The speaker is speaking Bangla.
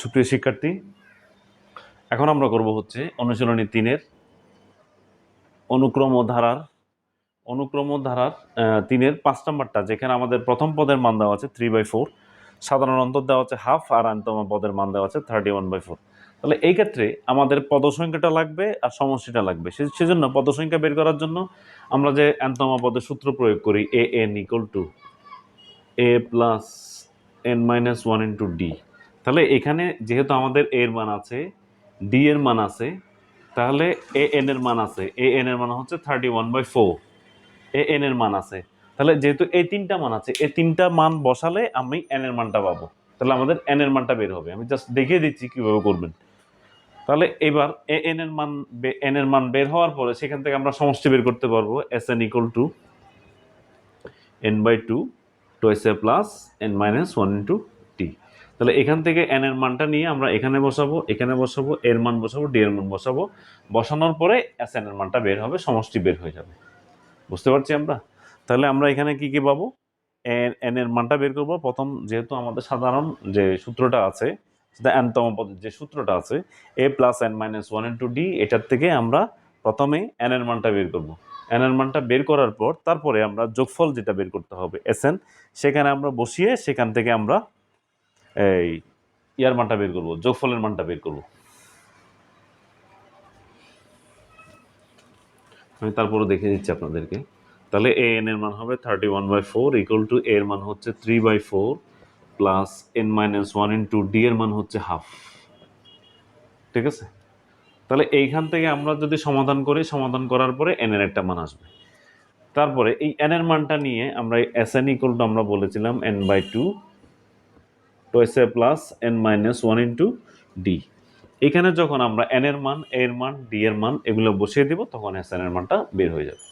সুপ্রিয় শিক্ষার্থী, এখন আমরা করব হচ্ছে অনুশীলনী তিনের অনুক্রম ধারার অনুক্রম ধারার তিনের পাঁচ নম্বরটা, যেখানে আমাদের প্রথম পদের মান দেওয়া আছে থ্রি বাই ফোর সাধারণ অন্তর দেওয়া আছে হাফ আর আন্তম পদের মান দেওয়া আছে থার্টি ওয়ান বাই ফোর তাহলে এই ক্ষেত্রে আমাদের পদসংখ্যাটা লাগবে আর সমষ্টিটা লাগবে। সেজন্য পদসংখ্যা বের করার জন্য আমরা যে অ্যান্তমা পদের সূত্র প্রয়োগ করি A N equal to A plus N minus one into D তাহলে এখানে যেহেতু আমাদের এর মান আছে ডি এর মান আছে, তাহলে এ এন এর মান আছে। এ এন এর মান হচ্ছে thirty one by four A N এর মান আছে। তাহলে যেহেতু এই তিনটা মান আছে, এই তিনটা মান বসালে আমি এন এর মানটা পাবো। তাহলে আমাদের এন এর মানটা বের হবে। আমি জাস্ট দেখিয়ে দিচ্ছি কীভাবে করবেন। তাহলে এবার এ এন এর মান এন এর মান বের হওয়ার পরে সেখান থেকে আমরা সমষ্টি বের করতে পারব। S N equal to N by two twice A plus N minus one into তাহলে এখান থেকে এন এর মানটা নিয়ে আমরা এখানে বসাবো এখানে বসাবো, এর মান বসাবো ডি এর মান বসাবো। বসানোর পরে এস এন এর মানটা বের হবে, সমষ্টি বের হয়ে যাবে। বুঝতে পারছি আমরা? তাহলে আমরা এখানে কি কি পাবো? এন এন এর মানটা বের করব। প্রথম যেহেতু আমাদের সাধারণ যে সূত্রটা আছে, সেটা এনতম পদের যে সূত্রটা আছে A plus N minus one into D এটার থেকে আমরা প্রথমে এন এর মানটা বের করব। এন এর মানটা বের করার পর তারপরে আমরা যোগফল যেটা বের করতে হবে এস এন সেখানে আমরা বসিয়ে সেখান থেকে আমরা এই ইয়ার মানটা বের করব, যোগফলের মানটা বের করব। আমি তারপরে দেখে দিচ্ছি আপনাদেরকে। তাহলে এ এন এর মান হবে thirty one by four equal to এর মান হচ্ছে three by four plus N minus one into D এর মান হচ্ছে হাফ ঠিক আছে? তাহলে এইখান থেকে আমরা যদি সমাধান করি, সমাধান করার পরে এন এর একটা মান আসবে। তারপরে এই এন এর মানটা নিয়ে আমরা এস এন ইকুয়াল টু আমরা বলেছিলাম N by two twice A plus N minus one into D এখানে যখন আমরা এন এর মান এর মান ডি এর মান এগুলো বসিয়ে দিব, তখন এস এন এর মানটা বের হয়ে যাবে।